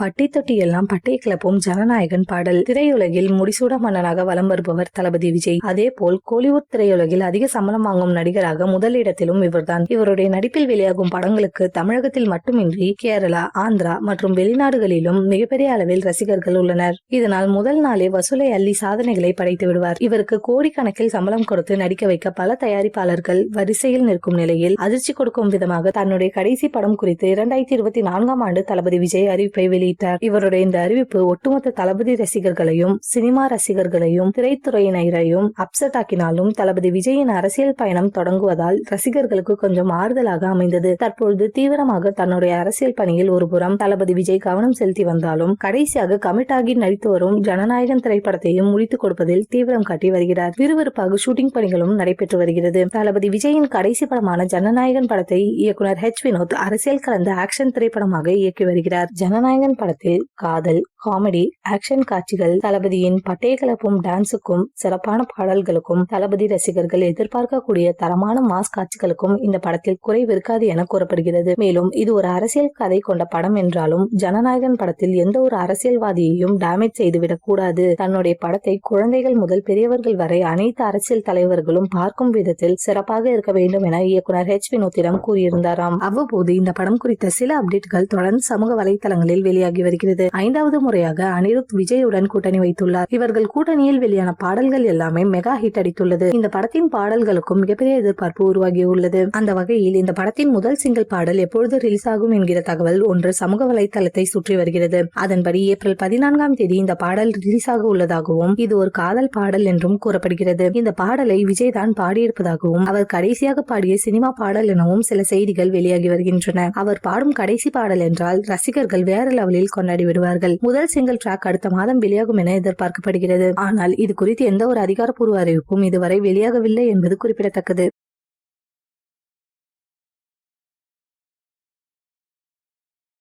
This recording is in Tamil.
பட்டி தொட்டி எல்லாம் பட்டை கிளப்பும் ஜனநாயகன் பாடல். திரையுலகில் முடிசூட மன்னனாக வலம் வருபவர் தளபதி விஜய். அதே போல் கோலிவுட் திரையுலகில் அதிக சம்பளம் வாங்கும் நடிகராக முதலிடத்திலும் இவர்தான். இவருடைய நடிப்பில் வெளியாகும் படங்களுக்கு தமிழகத்தில் மட்டுமின்றி கேரளா ஆந்திரா மற்றும் வெளிநாடுகளிலும் மிகப்பெரிய அளவில் ரசிகர்கள் உள்ளனர். இதனால் முதல் நாளே வசூலை அள்ளி சாதனைகளை படைத்து விடுவார். இவருக்கு கோடிக்கணக்கில் சம்பளம் கொடுத்து நடிக்க வைக்க பல தயாரிப்பாளர்கள் வரிசையில் நிற்கும் நிலையில் அதிர்ச்சி கொடுக்கும் விதமாக தன்னுடைய கடைசி படம் குறித்து இரண்டாயிரத்தி இருபத்தி நான்காம் ஆண்டு தளபதி விஜய் அறிவிப்பை வெளியிட்டார். இவருடைய இந்த அறிவிப்பு ஒட்டுமொத்த தளபதி ரசிகர்களையும் சினிமா ரசிகர்களையும் திரைத்துறையினரையும் அப்செட் ஆக்கினாலும் தளபதி விஜயின் அரசியல் பயணம் தொடங்குவதால் ரசிகர்களுக்கு கொஞ்சம் ஆறுதலாக அமைந்தது. தற்பொழுது தீவிரமாக தன்னுடைய அரசியல் பணியில் ஒருபுறம் தளபதி விஜய் கவனம் செலுத்தி வந்தாலும் கடைசியாக கமிட் ஆகி நடித்து வரும் ஜனநாயகன் திரைப்படத்தையும் முடித்துக் கொடுப்பதில் தீவிரம் காட்டி வருகிறார். விறுவிறுப்பாக ஷூட்டிங் பணிகளும் நடைபெற்று வருகிறது. தளபதி விஜயின் கடைசி படமான ஜனநாயகன் படத்தை இயக்குனர் ஹெச் வினோத் அரசியல் கலந்த ஆக்ஷன் திரைப்படமாக இயக்கி வருகிறார். ஜனநாயகன் படத்தில் காதல் காமெடி ஆக்ஷன் காட்சிகள் தளபதியின் பட்டைய கலப்பும் டான்ஸுக்கும் சிறப்பான பாடல்களுக்கும் தளபதி ரசிகர்கள் எதிர்பார்க்கக்கூடிய தரமான மாஸ் காட்சிகளுக்கும் இந்த படத்தில் குறைவிருக்காது என கூறப்படுகிறது. மேலும் இது ஒரு அரசியல் கதை கொண்ட படம் என்றாலும் ஜனநாயகன் படத்தில் எந்த ஒரு அரசியல்வாதியையும் டேமேஜ் செய்துவிடக் கூடாது. தன்னுடைய படத்தை குழந்தைகள் முதல் பெரியவர்கள் வரை அனைத்து அரசியல் தலைவர்களும் பார்க்கும் விதத்தில் சிறப்பாக இருக்க வேண்டும் என இயக்குனர் ஹெச் வினோத்திடம் கூறியிருந்தாராம். அவ்வப்போது இந்த படம் குறித்த சில அப்டேட்கள் தொடர்ந்து சமூக வலைதளங்களில் வெளியாகி வருகிறது. ஐந்தாவது முறையாக அனிருத் விஜயுடன் கூட்டணி வைத்துள்ளார். இவர்கள் கூட்டணியில் வெளியான பாடல்கள் எல்லாமே மெகா ஹிட் அடித்துள்ளது. இந்த படத்தின் பாடல்களுக்கும் மிகப்பெரிய எதிர்பார்ப்பு உருவாகியுள்ளது. அந்த வகையில் இந்த படத்தின் முதல் சிங்கிள் பாடல் எப்பொழுது ரிலீஸ் ஆகும் என்கிற தகவல் ஒன்று சமூக வலைதளத்தை சுற்றி வருகிறது. அதன்படி ஏப்ரல் பதினான்காம் தேதி இந்த பாடல் ரிலீஸ் ஆக உள்ளதாகவும் இது ஒரு காதல் பாடல் என்றும் கூறப்படுகிறது. இந்த பாடலை விஜய் தான் பாடியிருப்பதாகவும் அவர் கடைசியாக பாடிய சினிமா பாடல் எனவும் சில செய்திகள் வெளியாகி வருகின்றன. அவர் பாடும் கடைசி பாடல் என்றால் ரசிகர்கள் வேற லெவலில் கொண்டாடி விடுவார்கள். முதல் முதல் சிங்கிள் ட்ராக் அடுத்த மாதம் வெளியாகும் என எதிர்பார்க்கப்படுகிறது. ஆனால் இது குறித்து எந்த ஒரு அதிகாரப்பூர்வ அறிவிப்பும் இதுவரை வெளியாகவில்லை என்பது குறிப்பிடத்தக்கது.